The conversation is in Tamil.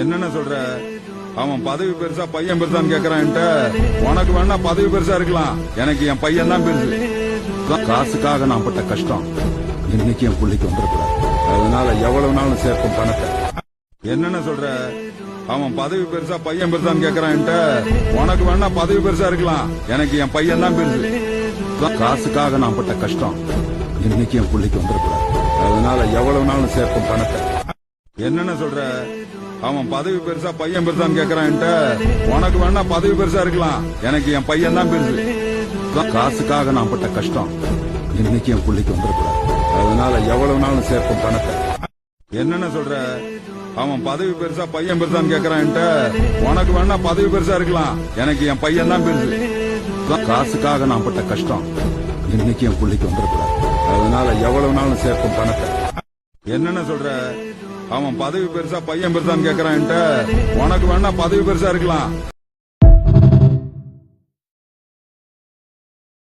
என்னென்ன சொல்ற? அவன் பதவி பெருசா பையன் பெருசான்னு கேக்குறான் உனக்கு வேணா பதவி பெருசா இருக்கலாம். எனக்கு என் பையன் தான் பெருசு. காசுக்காக நான் பட்ட கஷ்டம். இன்னைக்கு என் பிள்ளைக்கு வந்துடக்கூடாது. அதனால எவ்வளவு நாளும் சேர்க்கும் பணத்தை. என்னென்ன சொல்ற? அவன் பதவி பெருசா பையன் பெருசான்னு கேக்குறான் உனக்கு வேணா பதவி பெருசா இருக்கலாம். எனக்கு என் பையன் தான் பெருசு. காசுக்காக நான் பட்ட கஷ்டம். இன்னைக்கு என் பிள்ளைக்கு வந்துடக்கூடாது. அதனால எவ்வளவு நாளும் சேர்க்கும் பணத்தை. என்னென்ன சொல்ற? அவன் பதவி பெருசா பையன் பெருசான்னு கேக்குறான்ட்ட உனக்கு வேணா பதவி பெருசா இருக்கலாம். எனக்கு என் பையன் தான் பெருசு. காசுக்காக நான் பட்ட கஷ்டம். இன்னைக்கு என் பிள்ளைக்கு வந்துடக்கூடாது. அதனால எவ்வளவு நாளும் சேர்க்கும் பணத்தை. என்னென்ன சொல்ற? அவன் பதவி பெருசா பையன் பெருசான்னு கேக்குறான்ட்ட உனக்கு வேணா பதவி பெருசா இருக்கலாம். எனக்கு என் பையன் தான் பெருசு. காசுக்காக நான் பட்ட கஷ்டம். இன்னைக்கு என் பிள்ளைக்கு வந்துடக்கூடாது. அதனால எவ்வளவு நாளும் சேர்க்கும் பணத்தை. என்னென்ன சொல்ற? அவன் பதவி பெருசா பையன் பெருசான்னு கேக்குறான்ட்ட உனக்கு வேணா பதவி பெருசா இருக்கலாம்.